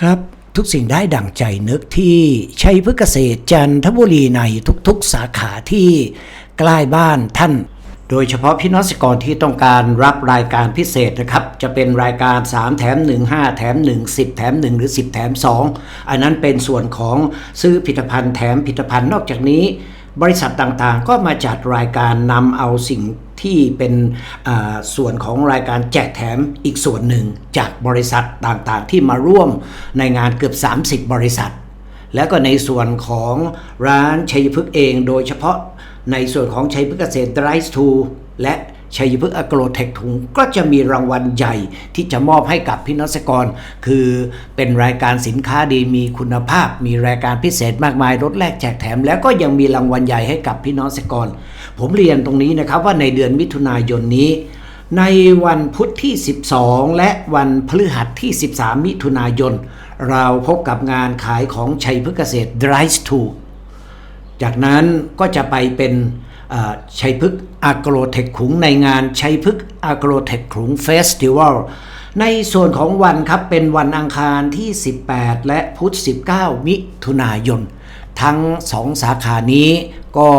ครับทุกสิ่งได้ดั่งใจนึกที่ชัยพฤกษเกษตรจันทบุรีในทุกๆสาขาที่ใกล้บ้านท่าน โดยเฉพาะพี่น้องเกษตรกรที่ต้องการรับรายการพิเศษนะครับ จะเป็นรายการ 3 แถม 1 5 แถม 1 10 แถม 1 หรือ 10 แถม 2 อันนั้นเป็นส่วนของซื้อผลิตภัณฑ์แถมผลิตภัณฑ์นอกจากนี้ บริษัทต่างๆ ก็มาจัดรายการนำเอาสิ่ง ที่เป็นส่วนของรายการแจกแถมอีกส่วนหนึ่งจากบริษัทต่างๆ ที่มาร่วมในงานเกือบ 30 บริษัท แล้วก็ในส่วนของร้านชัยพฤกษ์เองโดยเฉพาะในส่วนของชัยพฤกษ์เกษตร Drive to และชัยพฤกษ์อโกรเทคถุงก็จะมีรางวัลใหญ่ที่จะมอบให้กับพี่น้องเกษตรกร คือเป็นรายการสินค้าดีมีคุณภาพ มีรายการพิเศษมากมายลดแลกแจกแถม แล้วก็ยังมีรางวัลใหญ่ให้กับพี่น้องเกษตรกร ผมเรียนตรงนี้นะครับว่าในเดือนมิถุนายนนี้ ในวันพุธที่ 12 และวันพฤหัสที่ 13 มิถุนายน เราพบกับงานขายของชัยพฤกษ์เกษตร Drive to จากนั้นก็จะไปเป็นชัยพฤกษ์อ g โกรเทคขุงในงานชัยพฤกษ์อ g โกรเทคขุงเฟสติวัลในส่วนของวันครับเป็นวันอังคารที่ 18 และพุธ 19 มิถุนายน ทั้งสองสาขานี้ก็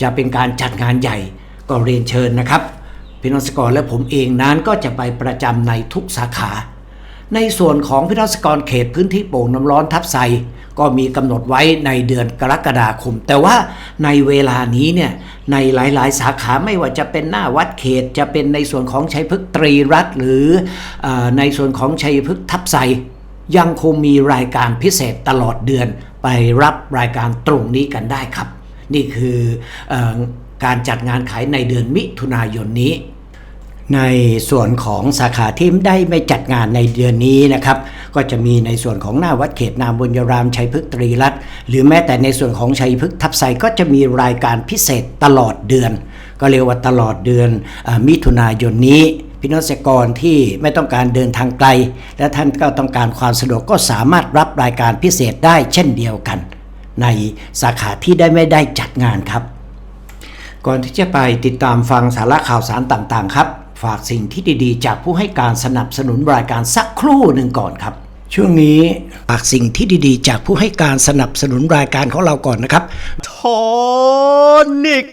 จะเป็นการจัดงานใหญ่ก็เรียนเชิญนะครับพี่น้องสกรและผมเองนั้นก็จะไปประจำในทุกสาขา ในส่วนของพี่น้องสกรเขตพื้นที่โป่งน้ำร้อนทับไซก็มีกำหนดไว้ในเดือนกรกฎาคม แต่ว่าในเวลานี้เนี่ยในหลาย ๆ สาขาไม่ว่าจะเป็นหน้าวัดเขตจะเป็นในส่วนของชัยพฤกษ์ตรีรัตหรือเออในส่วนของชัยพฤกษ์ทับไซยังคงมีรายการพิเศษตลอดเดือนไปรับรายการตรงนี้กันได้ครับ นี่คืออการจัดงานขายในเดือนมิถุนายนนี้ ในส่วนของสาขาที่ได้ไม่จัดงานในเดือนนี้นะครับ ก็จะมีในส่วนของหน้าวัดเขตนามบุญยรามชัยพฤกษ์ตรีรัตน์หรือแม้แต่ในส่วนของชัยพฤกษ์ทับไซก็จะมีรายการพิเศษตลอดเดือน ก็เรียกว่าตลอดเดือนอมิถุนายนนี้พี่น้องเกษตรกรที่ไม่ต้องการเดินทางไกล และท่านก็ต้องการความสะดวกก็สามารถรับรายการพิเศษได้เช่นเดียวกัน ในสาขาที่ได้ไม่ได้จัดงานครับ ก่อนที่จะไปติดตามฟังสาระข่าวสารต่างๆ ครับ ฝากสิ่งที่ดีๆ จากผู้ให้การสนับสนุนรายการสักครู่หนึ่งก่อนครับช่วงนี้ฝากสิ่งที่ดีๆ จากผู้ให้การสนับสนุนรายการของเราก่อนนะครับโทนิก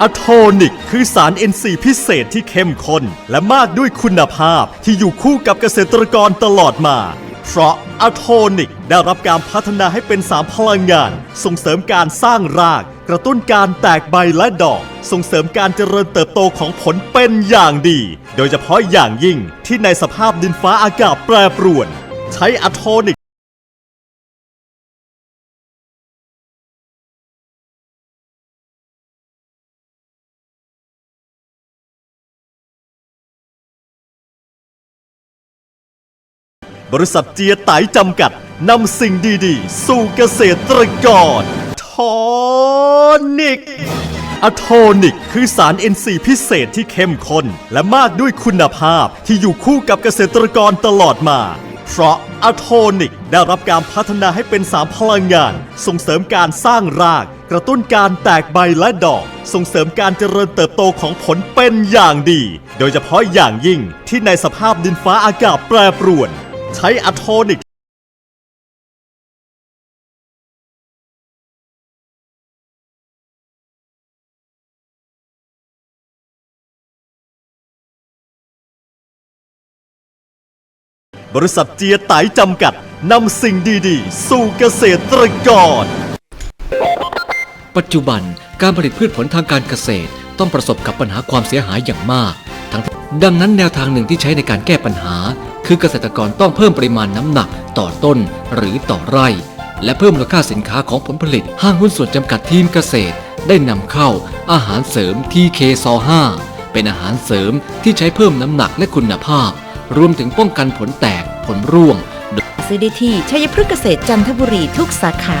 อะโทนิก คือสาร NC พิเศษที่เข้มข้นและมากด้วยคุณภาพที่อยู่คู่กับเกษตรกรตลอดมา เพราะอะโทนิกได้รับการพัฒนาให้เป็นสามพลังงาน ส่งเสริมการสร้างราก กระตุ้นการแตกใบและดอก ส่งเสริมการเจริญเติบโตของผลเป็นอย่างดี โดยเฉพาะอย่างยิ่งที่ในสภาพดินฟ้าอากาศแปรปรวน ใช้อะโทนิก บริษัทเจียไตจำกัดนำสิ่งดีๆ สู่เกษตรกรโทนิกอะโทนิก คือสาร NC พิเศษที่เข้มข้นและมากด้วยคุณภาพที่อยู่คู่กับเกษตรกรตลอดมา เพราะอะโทนิกได้รับการพัฒนาให้เป็นสารพลังงาน ส่งเสริมการสร้างราก กระตุ้นการแตกใบและดอก ส่งเสริมการเจริญเติบโตของผลเป็นอย่างดี โดยเฉพาะอย่างยิ่งที่ในสภาพดินฟ้าอากาศแปรปรวน ใช้อะโทนิกบริษัทเจียไตจำกัด นำสิ่งดีๆ สู่เกษตรกร ปัจจุบันการผลิตพืชผลทางการเกษตรต้องประสบกับปัญหาความเสียหายอย่างมาก ทั้ง ดังนั้นแนวทางหนึ่งที่ใช้ในการแก้ปัญหา คือเกษตรกรต้องเพิ่มปริมาณน้ำหนักต่อต้นหรือต่อไร่ และเพิ่มมูลค่าสินค้าของผลผลิต ห้างหุ้นส่วนจำกัดทีมเกษตร ได้นำเข้าอาหารเสริม TK ซ5เป็นอาหารเสริมที่ใช้เพิ่มน้ำหนักและคุณภาพ รวมถึงป้องกันผลแตกผลร่วง ซื้อได้ที่ชัยพฤกษเกษตรจันทบุรีทุกสาขา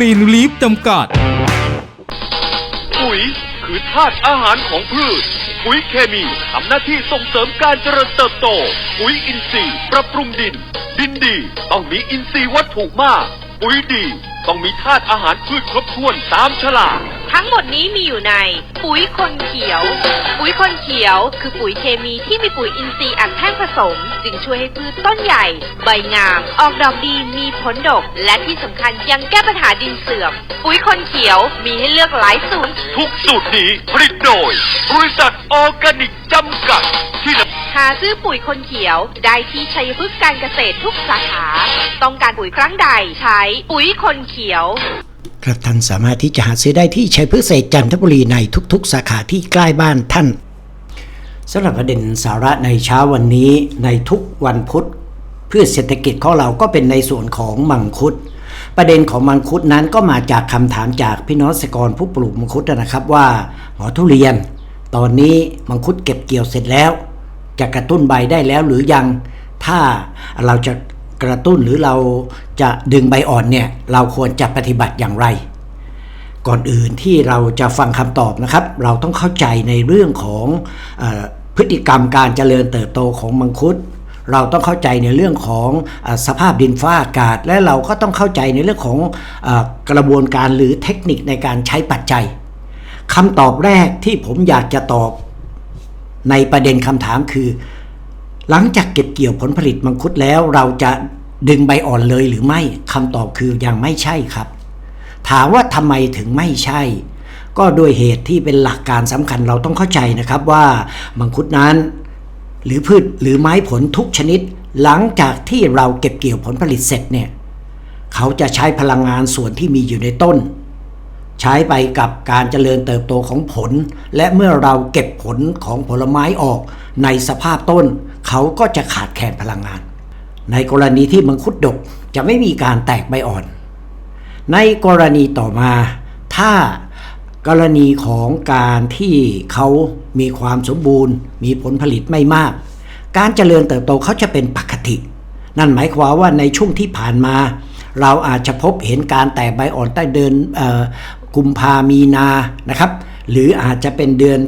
รีนลีฟจำกัด ปุ๋ยคือธาตุอาหารของพืช ปุ๋ยเคมีทำหน้าที่ส่งเสริมการเจริญเติบโต ปุ๋ยอินทรีย์ปรับปรุงดิน ดินดี ต้องมีอินทรีย์วัตถุมาก ปุ๋ยดี ต้องมีธาตุอาหารพืชครบถ้วนตามฉลากทั้งหมดนี้มีอยู่ใน ปุ๋ยคนเขียว ปุ๋ยคนเขียว คือปุ๋ยเคมีที่มีปุ๋ยอินทรีย์อัดแท่งผสม จึงช่วยให้พืชต้นใหญ่ ใบงาม ออกดอกดีมีผลดก และที่สำคัญยังแก้ปัญหาดินเสื่อม ปุ๋ยคนเขียวมีให้เลือกหลายสูตรทุกสูตรนี้ผลิตโดย บริษัทออร์แกนิก จำกัดที่นำหาซื้อปุ๋ยคนเขียวได้ที่ชัยพฤกษ์การเกษตรทุกสาขา ต้องการปุ๋ยครั้งใดใช้ปุ๋ยคนเขียว ครับท่านสามารถที่จะหาซื้อได้ที่ชัยพฤกษเศรษฐ์จันทบุรีในทุกๆ สาขาที่ใกล้บ้านท่านสำหรับประเด็นสาระในเช้าวันนี้ในทุกวันพุธพืชเศรษฐกิจของเราก็เป็นในส่วนของมังคุด ประเด็นของมังคุดนั้นก็มาจากคำถามจากพี่น้องเกษตรกรผู้ปลูกมังคุดนะครับว่าหมอทุเรียน ตอนนี้มังคุดเก็บเกี่ยวเสร็จแล้ว จะกระตุ้นใบได้แล้วหรือยัง ถ้าเราจะกระตุ้นหรือเราจะดึงใบอ่อนเนี่ย เราควรจะปฏิบัติอย่างไร ก่อนอื่นที่เราจะฟังคำตอบนะครับ เราต้องเข้าใจในเรื่องของอพฤติกรรมการเจริญเติบโตของมังคุดเราต้องเข้าใจในเรื่องของอสภาพดินฟ้าอากาศ และเราก็ต้องเข้าใจในเรื่องของอกระบวนการหรือเทคนิคในการใช้ปัจจัย คำตอบแรกที่ผมอยากจะตอบ ในประเด็นคำถามคือ หลังจากเก็บเกี่ยวผลผลิตมังคุดแล้วเราจะดึงใบอ่อนเลยหรือไม่คำตอบคือยังไม่ใช่ครับ ถามว่าทำไมถึงไม่ใช่ ก็โดยเหตุที่เป็นหลักการสำคัญเราต้องเข้าใจนะครับว่ามังคุดนั้น หรือพืชหรือไม้ผลทุกชนิด หลังจากที่เราเก็บเกี่ยวผลผลิตเสร็จเนี่ยเขาจะใช้พลังงานส่วนที่มีอยู่ในต้น ใช้ไปกับการเจริญเติบโตของผล และเมื่อเราเก็บผลของผลไม้ออก ในสภาพต้น เขาก็จะขาดแคลนพลังงาน ในกรณีที่มังคุดดกจะไม่มีการแตกใบอ่อน ในกรณีต่อมา ถ้ากรณีของการที่เขามีความสมบูรณ์ มีผลผลิตไม่มาก การเจริญเติบโตเขาจะเป็นปกติ นั่นหมายความว่าในช่วงที่ผ่านมา เราอาจจะพบเห็นการแตกใบอ่อนใต้เดือน กุมภามีนานะครับ หรืออาจจะเป็นเดือน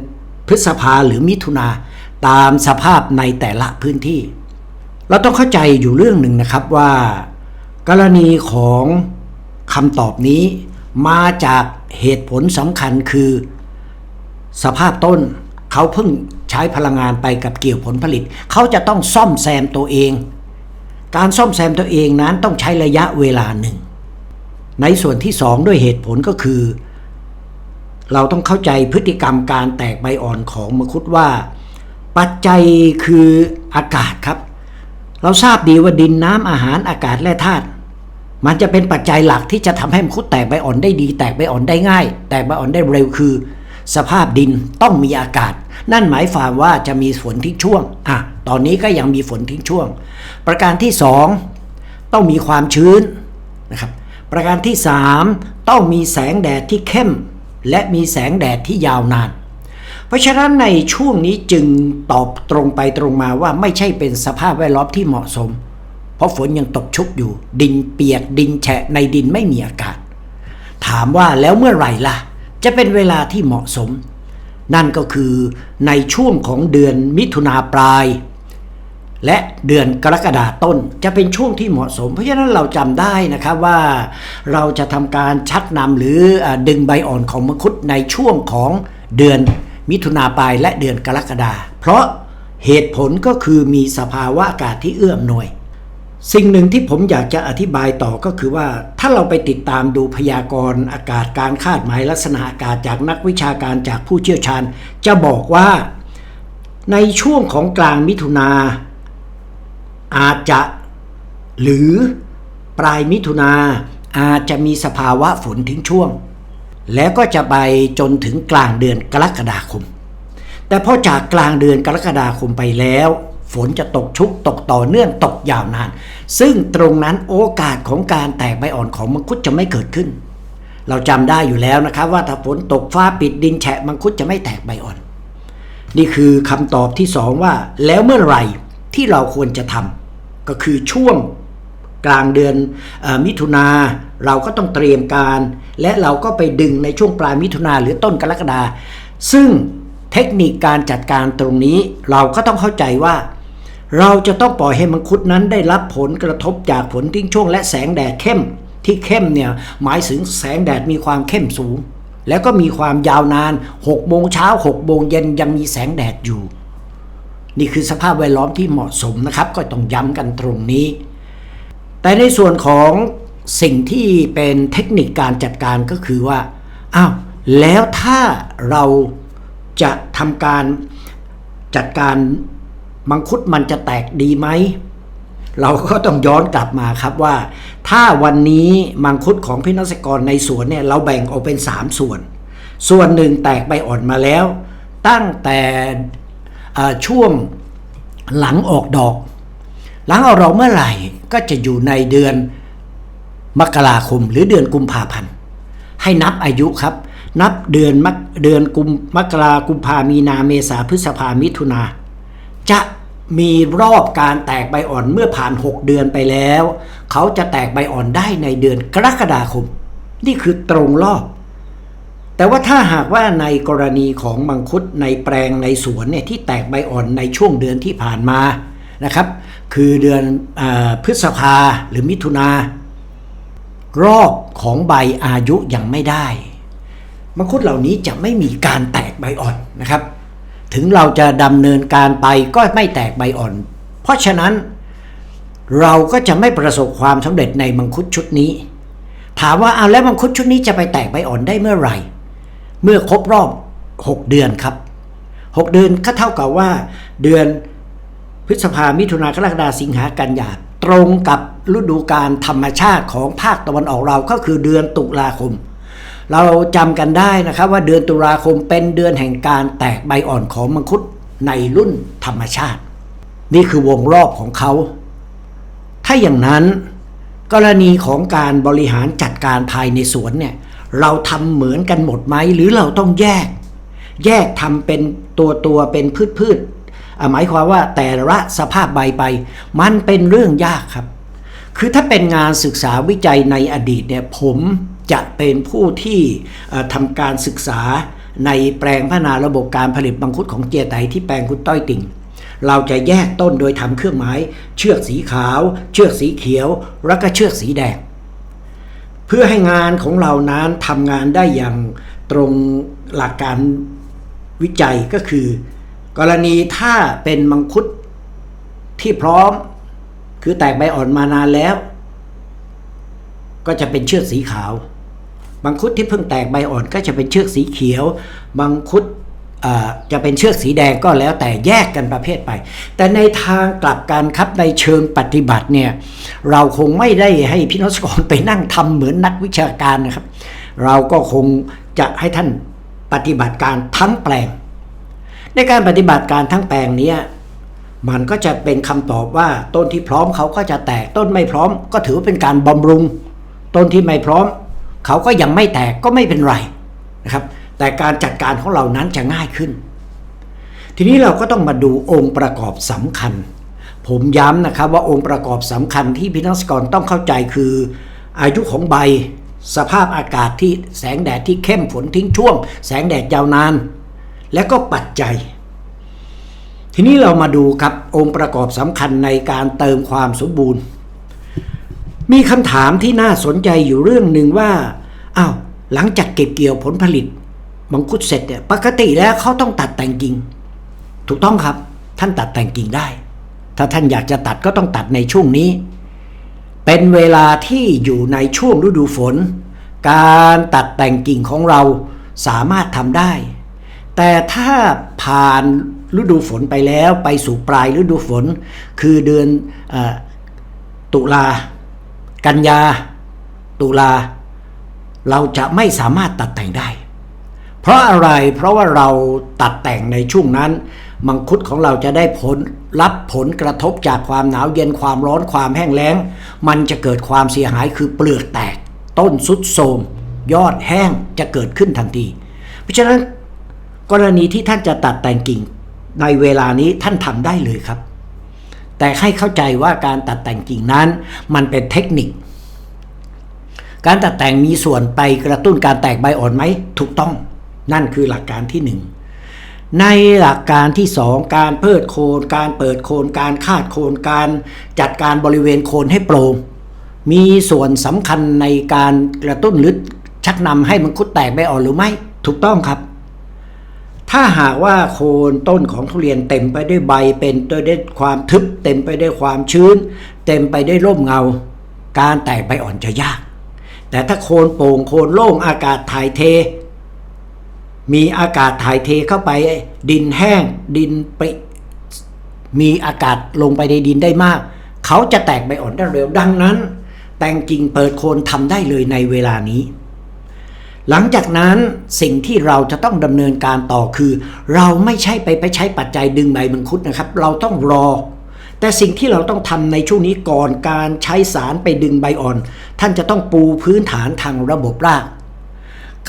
พฤษภาหรือมิถุนาตามสภาพในแต่ละพื้นที่ เราต้องเข้าใจอยู่เรื่องหนึ่งนะครับว่า กรณีของคำตอบนี้มาจากเหตุผลสำคัญคือ สภาพต้นเขาเพิ่งใช้พลังงานไปกับเกี่ยวผลผลิต เขาจะต้องซ่อมแซมตัวเอง การซ่อมแซมตัวเองนั้นต้องใช้ระยะเวลาหนึ่ง ในส่วนที่สองด้วยเหตุผลก็คือ เราต้องเข้าใจพฤติกรรมการแตกใบอ่อนของมังคุดว่า ปัจจัยคืออากาศครับ เราทราบดีว่าดินน้ำอาหารอากาศและธาตุมันจะเป็นปัจจัยหลักที่จะทำให้มังคุดแตกใบอ่อนได้ดี แตกใบอ่อนได้ง่าย แตกใบอ่อนได้เร็วคือ สภาพดินต้องมีอากาศ นั่นหมายความว่าจะมีฝนทิ้งช่วงอะตอนนี้ก็ยังมีฝนทิ้งช่วง ประการที่สองต้องมีความชื้นนะครับ ประการที่สามต้องมีแสงแดดที่เข้ม และมีแสงแดดที่ยาวนาน เพราะฉะนั้นในช่วงนี้จึงตอบตรงไปตรงมาว่าไม่ใช่เป็นสภาพแวดล้อมที่เหมาะสม เพราะฝนยังตกชุกอยู่ ดินเปียกดินแฉะในดินไม่มีอากาศ ถามว่าแล้วเมื่อไหร่ล่ะ จะเป็นเวลาที่เหมาะสม นั่นก็คือในช่วงของเดือนมิถุนาปลาย และเดือนกรกฎาต้นจะเป็นช่วงที่เหมาะสม เพราะฉะนั้นเราจำได้นะครับว่าเราจะทำการชักนำหรือดึงใบอ่อนของมังคุดในช่วงของเดือนมิถุนาปลายและเดือนกรกฎาเพราะเหตุผลก็คือมีสภาวะอากาศที่เอื้ออำนวย สิ่งหนึ่งที่ผมอยากจะอธิบายต่อก็คือว่า ถ้าเราไปติดตามดูพยากรณ์อากาศการคาดหมายลักษณะอากาศจากนักวิชาการจากผู้เชี่ยวชาญ จะบอกว่า ในช่วงของกลางมิถุนา อาจจะหรือปลายมิถุนาอาจจะมีสภาวะฝนทิ้งช่วง แล้วก็จะไปจนถึงกลางเดือนกรกฎาคม แต่พอจากกลางเดือนกรกฎาคมไปแล้ว ฝนจะตกชุกตกต่อเนื่องตกยาวนาน ซึ่งตรงนั้นโอกาสของการแตกใบอ่อนของมังคุดจะไม่เกิดขึ้น เราจำได้อยู่แล้วนะครับว่าถ้าฝนตกฟ้าปิดดินแฉะมังคุดจะไม่แตกใบอ่อน นี่คือคำตอบที่สองว่า แล้วเมื่อไหร่ที่เราควรจะทำ ก็คือช่วงกลางเดือนออมิถุนาเราก็ต้องเตรียมการ และเราก็ไปดึงในช่วงปลายมิถุนาหรือต้นกรกฎาซึ่งเทคนิคการจัดการตรงนี้เราก็ต้องเข้าใจว่า เราจะต้องปล่อยให้มังคุดนั้นได้รับผลกระทบจากฝนทิ้งช่วงและแสงแดดเข้ม ที่เข้มเนี่ยหมายถึงแสงแดดมีความเข้มสูง แล้วก็มีความยาวนาน6โมงเช้า6โมงเย็นยังมีแสงแดดอยู่ นี่คือสภาพแวดล้อมที่เหมาะสมนะครับ ก็ต้องย้ำกันตรงนี้ แต่ในส่วนของสิ่งที่เป็นเทคนิคการจัดการก็คือว่าอ้าวแล้วถ้าเราจะทำการจัดการมังคุดมันจะแตกดีไหม เราก็ต้องย้อนกลับมาครับว่า ถ้าวันนี้มังคุดของพี่นักษกรในสวนเนี่ยเราแบ่งออกเป็น 3 ส่วน ส่วนหนึ่งแตกใบอ่อนมาแล้ว ตั้งแต่ ช่วงหลังออกดอก หลังออกดอกเมื่อไหร่ก็จะอยู่ในเดือนมกราคมหรือเดือนกุมภาพันธ์ ให้นับอายุครับ นับเดือนมกเดือนกุมมกรากุมภามีนาเมษาพฤษภามิถุนาจะมีรอบการแตกใบอ่อนเมื่อผ่าน 6 เดือนไปแล้ว เขาจะแตกใบอ่อนได้ในเดือนกรกฎาคม นี่คือตรงรอบ แต่ว่าถ้าหากว่าในกรณีของมังคุดในแปลงในสวนเนี่ยที่แตกใบอ่อนในช่วงเดือนที่ผ่านมานะครับ คือเดือนอพฤษภาหรือมิถุนารอบของใบอายุยังไม่ได้ มังคุดเหล่านี้จะไม่มีการแตกใบอ่อนนะครับ ถึงเราจะดำเนินการไปก็ไม่แตกใบอ่อน เพราะฉะนั้นเราก็จะไม่ประสบความสำเร็จในมังคุดชุดนี้ ถามว่าเอาแล้วมังคุดชุดนี้จะไปแตกใบอ่อนได้เมื่อไหร่ เมื่อครบรอบ 6 เดือนครับ 6 เดือนก็เท่ากับว่า เดือนพฤษภามิถุนากรกฎาสิงหากันยาตรงกับฤดูการธรรมชาติของภาคตะวันออกเราก็คือเดือนตุลาคม เราจำกันได้นะครับว่าเดือนตุลาคมเป็นเดือนแห่งการแตกใบอ่อนของมังคุดในรุ่นธรรมชาติ นี่คือวงรอบของเขา ถ้าอย่างนั้นกรณีของการบริหารจัดการภายในสวนเนี่ย เราทำเหมือนกันหมดไหมหรือเราต้องแยก แยกทำเป็นตัวตัวเป็นพืชพืชหมายความว่าแต่ละสภาพใบไป มันเป็นเรื่องยากครับ คือถ้าเป็นงานศึกษาวิจัยในอดีตเนี่ยผมจะเป็นผู้ที่ทำการศึกษาในแปลงพัฒนาระบบการผลิตบังคุดของเจียไตที่แปลงคุณต้อยติ่งเราจะแยกต้นโดยทำเครื่องหมาย เชือกสีขาว เชือกสีเขียว แล้วก็เชือกสีแดง เพื่อให้งานของเรานั้นทำงานได้อย่างตรงหลักการวิจัยก็คือ กรณีถ้าเป็นมังคุดที่พร้อมคือแตกใบอ่อนมานานแล้ว ก็จะเป็นเชือกสีขาว มังคุดที่เพิ่งแตกใบอ่อนก็จะเป็นเชือกสีเขียว มังคุด จะเป็นเชือกสีแดงก็แล้วแต่แยกกันประเภทไป แต่ในทางกลับกันครับในเชิงปฏิบัติเนี่ยเราคงไม่ได้ให้พี่นสกรไปนั่งทำเหมือนนักวิชาการนะครับ เราก็คงจะให้ท่านปฏิบัติการทั้งแปลง ในการปฏิบัติการทั้งแปลงนี้มันก็จะเป็นคำตอบว่าต้นที่พร้อมเขาก็จะแตกต้นไม่พร้อม ก็ถือเป็นการบำรุง ต้นที่ไม่พร้อม เขาก็ยังไม่แตกก็ไม่เป็นไรนะครับ แต่การจัดการของเรานั้นจะง่ายขึ้น ทีนี้เราก็ต้องมาดูองค์ประกอบสำคัญ ผมย้ำนะครับว่าองค์ประกอบสำคัญที่พี่นักสกรต้องเข้าใจคือ อายุของใบ สภาพอากาศที่แสงแดดที่เข้มฝนทิ้งช่วง แสงแดดยาวนาน และก็ปัจจัย ทีนี้เรามาดูครับองค์ประกอบสำคัญในการเติมความสมบูรณ์ มีคำถามที่น่าสนใจอยู่เรื่องหนึ่งว่าอ้าวหลังจากเก็บเกี่ยวผลผลิต มังคุดเสร็จเนี่ยปกติแล้วเขาต้องตัดแต่งกิ่ง ถูกต้องครับ ท่านตัดแต่งกิ่งได้ ถ้าท่านอยากจะตัดก็ต้องตัดในช่วงนี้ เป็นเวลาที่อยู่ในช่วงฤดูฝน การตัดแต่งกิ่งของเราสามารถทำได้ แต่ถ้าผ่านฤดูฝนไปแล้วไปสู่ปลายฤดูฝน คือเดือนอตุลา กันยา ตุลา เราจะไม่สามารถตัดแต่งได้ เพราะอะไรเพราะว่าเราตัดแต่งในช่วงนั้น มังคุดของเราจะได้ผลรับผลกระทบจากความหนาวเย็นความร้อนความแห้งแล้ง มันจะเกิดความเสียหายคือเปลือกแตก ต้นสุดโทมยอดแห้งจะเกิดขึ้นทันที เพราะฉะนั้นกรณีที่ท่านจะตัดแต่งกิ่งในเวลานี้ท่านทำได้เลยครับ แต่ให้เข้าใจว่าการตัดแต่งกิ่งนั้น มันเป็นเทคนิค การตัดแต่งมีส่วนไปกระตุ้นการแตกใบอ่อนไหมถูกต้อง นั่นคือหลักการที่หนึ่งในหลักการที่สองการเพิดโคนการเปิดโคนการคาดโคนการจัดการบริเวณโคนให้โปร่งมีส่วนสำคัญในการกระตุ้นหรือชักนำให้มังคุดแตกใบอ่อนหรือไม่ ถูกต้องครับ ถ้าหากว่าโคนต้นของทุเรียนเต็มไปด้วยใบเป็นไปด้วยความทึบ เต็มไปด้วยความชื้น เต็มไปด้วยร่มเงา การแตกใบอ่อนจะยาก แต่ถ้าโคนโปร่งโคนโล่งอากาศถ่ายเท มีอากาศถ่ายเทเข้าไป ดินแห้ง ดินปริมีอากาศลงไปในดินได้มาก เขาจะแตกใบอ่อนได้เร็วดังนั้น แตงกิ่งเปิดโคนทำได้เลยในเวลานี้ หลังจากนั้นสิ่งที่เราจะต้องดำเนินการต่อคือ เราไม่ใช่ไปไปใช้ปัจจัยดึงใบมังคุดนะครับ เราต้องรอ แต่สิ่งที่เราต้องทำในช่วงนี้ก่อนการใช้สารไปดึงใบอ่อน ท่านจะต้องปูพื้นฐานทางระบบราก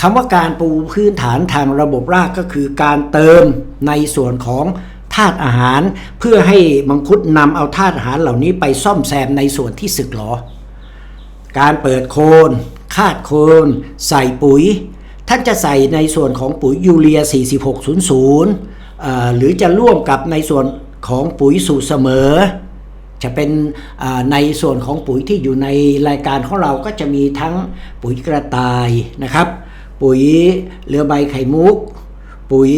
คำว่าการปูพื้นฐานทางระบบรากก็คือการเติมในส่วนของธาตุอาหาร เพื่อให้มังคุดนำเอาธาตุอาหารเหล่านี้ไปซ่อมแซมในส่วนที่สึกหรอ การเปิดโคนคาดโคน ใส่ปุ๋ย ท่านจะใส่ในส่วนของปุ๋ยยูเรีย 4600 หรือจะร่วมกับในส่วนของปุ๋ยสูตรเสมอ จะเป็นในส่วนของปุ๋ยที่อยู่ในรายการของเราก็จะมีทั้งปุ๋ยกระต่ายนะครับ ปุ๋ยเรือใบไข่มุก ปุ๋ย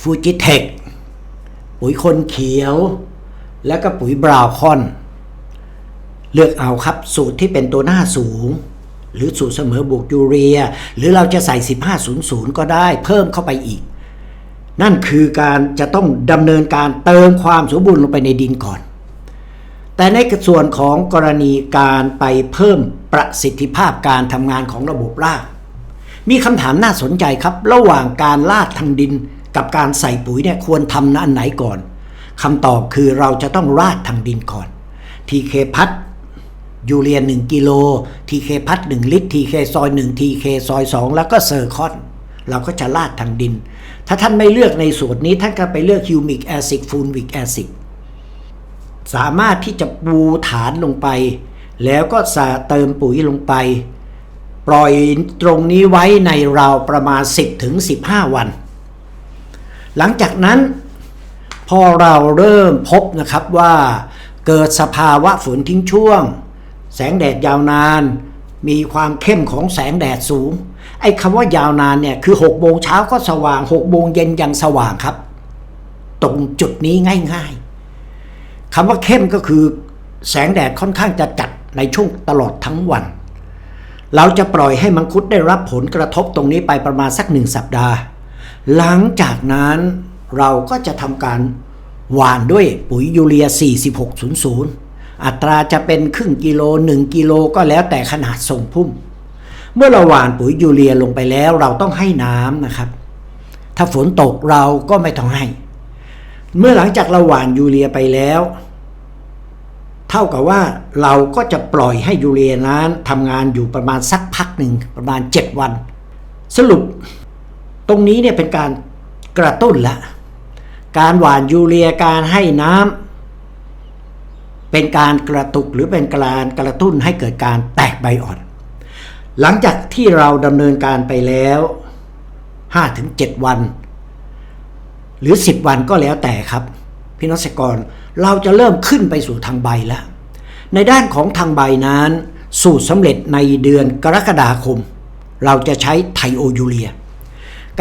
ฟูจิเทค ปุ๋ยคนเขียว แล้วก็ปุ๋ยบราวคอน เลือกเอาครับสูตรที่เป็นตัวหน้าสูง หรือสูตรเสมอบวกยูเรีย หรือเราจะใส่ 1500 ก็ได้เพิ่มเข้าไปอีก นั่นคือการจะต้องดำเนินการเติมความสมบูรณ์ลงไปในดินก่อน แต่ในส่วนของกรณีการไปเพิ่มประสิทธิภาพการทำงานของระบบราก มีคำถามน่าสนใจครับ ระหว่างการลาดทางดินกับการใส่ปุ๋ยเนี่ยควรทำอันไหนก่อนคำตอบคือเราจะต้องราดทางดินก่อนทีเคพัดยูเรีย1กิโลทีเคพัด1ลิตรทีเคซอย1ทีเคซอย 2 แล้วก็เซอร์คอน เราก็จะลาดทางดิน ถ้าท่านไม่เลือกในสูตรนี้ท่านก็ไปเลือกฮิวมิกแอซิดฟูลวิกแอซิดสามารถที่จะปูฐานลงไป แล้วก็สาเติมปุ๋ยลงไป ปล่อยตรงนี้ไว้ในราวประมาณ 10ถึง15 วัน หลังจากนั้นพอเราเริ่มพบนะครับว่าเกิดสภาวะฝนทิ้งช่วง แสงแดดยาวนาน มีความเข้มของแสงแดดสูง ไอ้คำว่ายาวนานเนี่ยคือ6โมงเช้าก็สว่าง6โมงเย็นยังสว่างครับ ตรงจุดนี้ง่ายๆคำว่าเข้มก็คือแสงแดดค่อนข้างจะจัดในช่วงตลอดทั้งวัน เราจะปล่อยให้มังคุดได้รับผลกระทบตรงนี้ไปประมาณสักหนึ่งสัปดาห์ หลังจากนั้นเราก็จะทำการหว่านด้วยปุ๋ยยูเรีย 4600 อัตราจะเป็นครึ่งกิโล 1 กิโลก็แล้วแต่ขนาดส่งพุ่ม เมื่อเราหว่านปุ๋ยยูเรียลงไปแล้วเราต้องให้น้ำนะครับ ถ้าฝนตกเราก็ไม่ต้องให้ เมื่อหลังจากเราหว่านยูเรียไปแล้ว เท่ากับว่าเราก็จะปล่อยให้ยูเรียนั้นทำงานอยู่ประมาณสักพักหนึ่งประมาณ 7 วัน สรุปตรงนี้เนี่ยเป็นการกระตุ้นละ การหว่านยูเรียการให้น้ำเป็นการกระตุกหรือเป็นการกระตุ้นให้เกิดการแตกใบอ่อน หลังจากที่เราดำเนินการไปแล้ว 5-7 วัน หรือ 10 วันก็แล้วแต่ครับพี่นศกร เราจะเริ่มขึ้นไปสู่ทางใบแล้ว ในด้านของทางใบนั้น สูตรสำเร็จในเดือนกรกฎาคม เราจะใช้ไทโอยูเรีย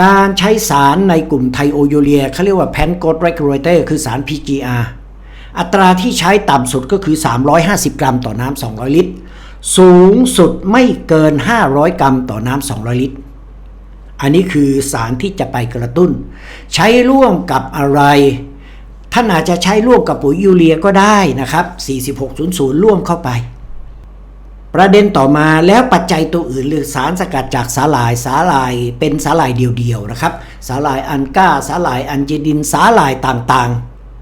การใช้สารในกลุ่มไทโอยูเรียเขาเรียกว่าแพนโกดเรกูเลเตอร์คือสาร PGR อัตราที่ใช้ต่ำสุดก็คือ 350 กรัมต่อน้ำ200 ลิตร สูงสุดไม่เกิน 500 กรัมต่อน้ำ200 ลิตร อันนี้คือสารที่จะไปกระตุ้น ใช้ร่วมกับอะไร ท่านอาจจะใช้ร่วมกับปุ๋ยยูเรียก็ได้นะครับ 4600 ร่วมเข้าไป ประเด็นต่อมาแล้วปัจจัยตัวอื่นหรือสารสกัดจากสาหร่ายสาหร่ายเป็นสาหร่ายเดียวๆนะครับ สาหร่ายอันก้า สาหร่ายอันเจดิน สาหร่ายต่าง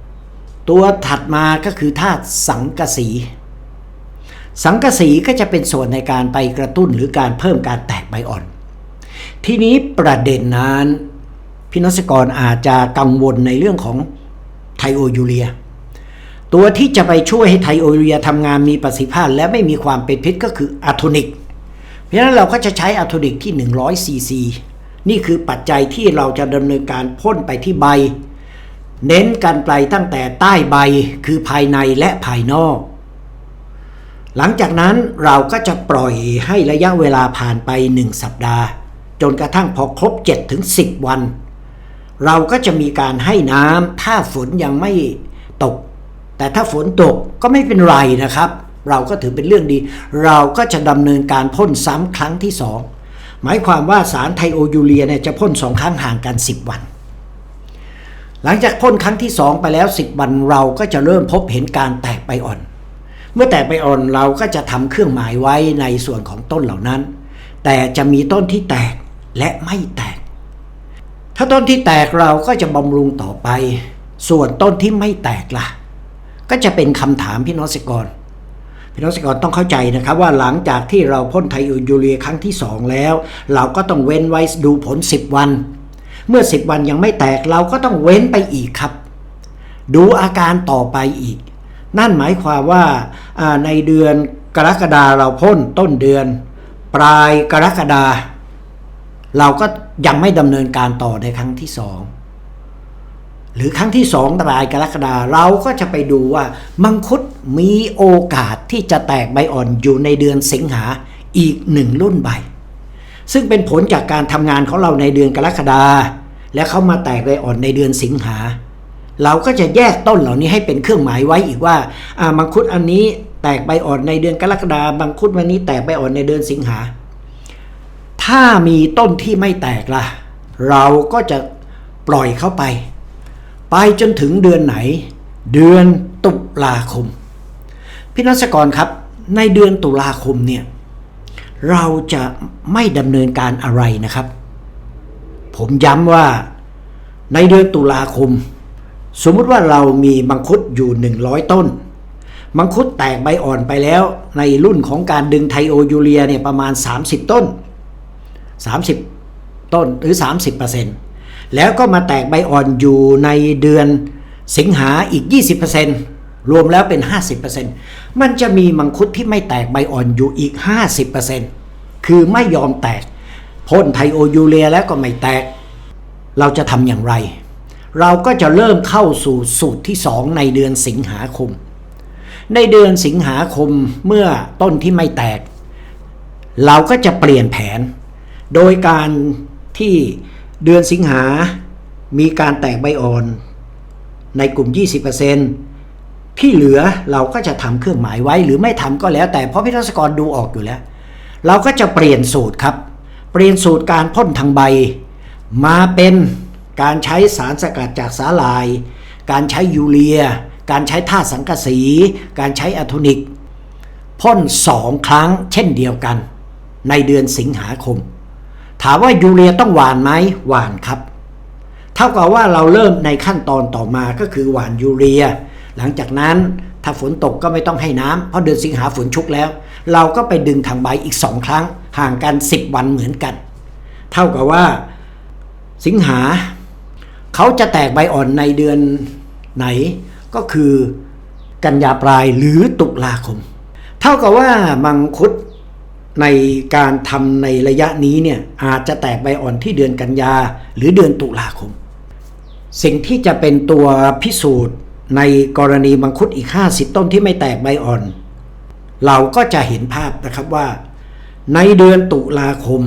ๆ ตัวถัดมาก็คือธาตุสังกะสี สังกะสีก็จะเป็นส่วนในการไปกระตุ้นหรือการเพิ่มการแตกใบอ่อน ทีนี้ประเด็นนั้นพี่นศกรอาจจะกังวลในเรื่องของ ไทโอยูเรีย ตัวที่จะไปช่วยให้ไทโอยูเรียทำงานมีประสิทธิภาพและไม่มีความเป็นพิษก็คืออะโทนิก เพราะฉะนั้นเราก็จะใช้อะโทนิกที่100ซีซีนี่คือปัจจัยที่เราจะดำเนินการพ่นไปที่ใบ เน้นกันไปตั้งแต่ใต้ใบคือภายในและภายนอก หลังจากนั้นเราก็จะปล่อยให้ระยะเวลาผ่านไป 1 สัปดาห์ จนกระทั่งพอครบ7ถึง10 วัน เราก็จะมีการให้น้ำถ้าฝนยังไม่ตก แต่ถ้าฝนตกก็ไม่เป็นไรนะครับ เราก็ถือเป็นเรื่องดี เราก็จะดำเนินการพ่นซ้ำครั้งที่2หมายความว่าสารไทโอยูเรียเนี่ยจะพ่นสองครั้งห่างกัน 10 วัน หลังจากพ่นครั้งที่ 2 ไปแล้ว 10 วันเราก็จะเริ่มพบเห็นการแตกใบอ่อน เมื่อแตกใบอ่อนเราก็จะทำเครื่องหมายไว้ในส่วนของต้นเหล่านั้น แต่จะมีต้นที่แตกและไม่แตก ถ้าต้นที่แตกเราก็จะบำรุงต่อไป ส่วนต้นที่ไม่แตกล่ะ ก็จะเป็นคำถามพี่น้องเกษตรกรพี่น้องเกษตรกรต้องเข้าใจนะครับว่าหลังจากที่เราพ่นไทยูเรียครั้งที่ 2 แล้ว เราก็ต้องเว้นไว้ดูผล 10 วัน เมื่อ 10 วันยังไม่แตกเราก็ต้องเว้นไปอีกครับ ดูอาการต่อไปอีก นั่นหมายความว่าอ่าในเดือนกรกฎาเราพ่นต้นเดือน ปลายกรกฎาเราก็ ยังไม่ดำเนินการต่อในครั้งที่สองหรือครั้งที่สองปลายกรกฎาเราก็จะไปดูว่า มังคุดมีโอกาสที่จะแตกใบอ่อนอยู่ในเดือนสิงหาอีกหนึ่งรุ่นใบ ซึ่งเป็นผลจากการทำงานของเราในเดือนกรกฎาและเขามาแตกใบอ่อนในเดือนสิงหา เราก็จะแยกต้นเหล่านี้ให้เป็นเครื่องหมายไว้อีกว่าอ่ามังคุดอันนี้แตกใบอ่อนในเดือนกรกฎามังคุดวันนี้แตกใบอ่อนในเดือนสิงหา ถ้ามีต้นที่ไม่แตกล่ะ เราก็จะปล่อยเข้าไป ไปจนถึงเดือนไหน เดือนตุลาคม พี่นักกรครับในเดือนตุลาคมเนี่ยเราจะไม่ดำเนินการอะไรนะครับ ผมย้ำว่าในเดือนตุลาคม สมมติว่าเรามีมังคุดอยู่ 100 ต้น มังคุดแตกใบอ่อนไปแล้วในรุ่นของการดึงไทโอยูเรียเนี่ยประมาณ 30 ต้น 30 ต้นหรือ 30%แล้วก็มาแตกใบอ่อนอยู่ในเดือนสิงหาอีก 20%รวมแล้วเป็น 50%มันจะมีมังคุดที่ไม่แตกใบอ่อนอยู่อีก 50%คือไม่ยอมแตกพ่นไทโอยูเรียแล้วก็ไม่แตก เราจะทำอย่างไร เราก็จะเริ่มเข้าสู่สูตรที่ 2 ในเดือนสิงหาคม ในเดือนสิงหาคมเมื่อต้นที่ไม่แตก เราก็จะเปลี่ยนแผน โดยการที่เดือนสิงหา มีการแตกใบอ่อนในกลุ่ม 20%ที่เหลือเราก็จะทำเครื่องหมายไว้หรือไม่ทำก็แล้วแต่เพราะพิทักษกรดูออกอยู่แล้ว เราก็จะเปลี่ยนสูตรครับ เปลี่ยนสูตรการพ่นทางใบ มาเป็นการใช้สารสกัดจากสาลาย การใช้ยูเรีย การใช้ธาตุสังกะสี การใช้อะโทนิกพ่นสองครั้งเช่นเดียวกัน ในเดือนสิงหาคม ถามว่ายูเรียต้องหวานไหมหวานครับ เท่ากับว่าเราเริ่มในขั้นตอนต่อมาก็คือหวานยูเรีย หลังจากนั้นถ้าฝนตกก็ไม่ต้องให้น้ำเพราะเดือนสิงหาฝนชุกแล้ว เราก็ไปดึงทางใบอีกสองครั้ง ห่างกัน 10 วันเหมือนกัน เท่ากับว่าสิงหา เขาจะแตกใบอ่อนในเดือนไหนก็คือกันยาปลายหรือตุลาคม เท่ากับว่ามังคุด ในการทำในระยะนี้เนี่ยอาจจะแตกใบอ่อนที่เดือนกันยาหรือเดือนตุลาคม สิ่งที่จะเป็นตัวพิสูจน์ในกรณีมังคุดอีก 50 ต้นที่ไม่แตกใบอ่อน เราก็จะเห็นภาพนะครับว่า ในเดือนตุลาคม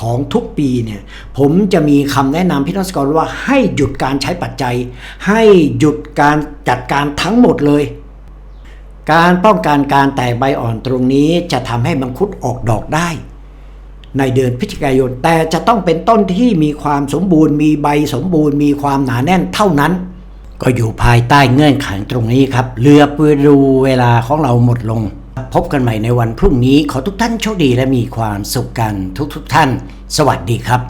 ของทุกปีเนี่ยผมจะมีคำแนะนำพี่นักสกรว่าให้หยุดการใช้ปัจจัย ให้หยุดการจัดการทั้งหมดเลย การป้องกันการแตกใบอ่อนตรงนี้จะทำให้มังคุดออกดอกได้ ในเดือนพฤศจิกายนแต่จะต้องเป็นต้นที่มีความสมบูรณ์ มีใบสมบูรณ์ มีความหนาแน่นเท่านั้น ก็อยู่ภายใต้เงื่อนไขตรงนี้ครับเรือปืดูเวลาของเราหมดลง พบกันใหม่ในวันพรุ่งนี้ขอทุกท่านโชคดีและมีความสุขกันทุกๆทท่าน สวัสดีครับ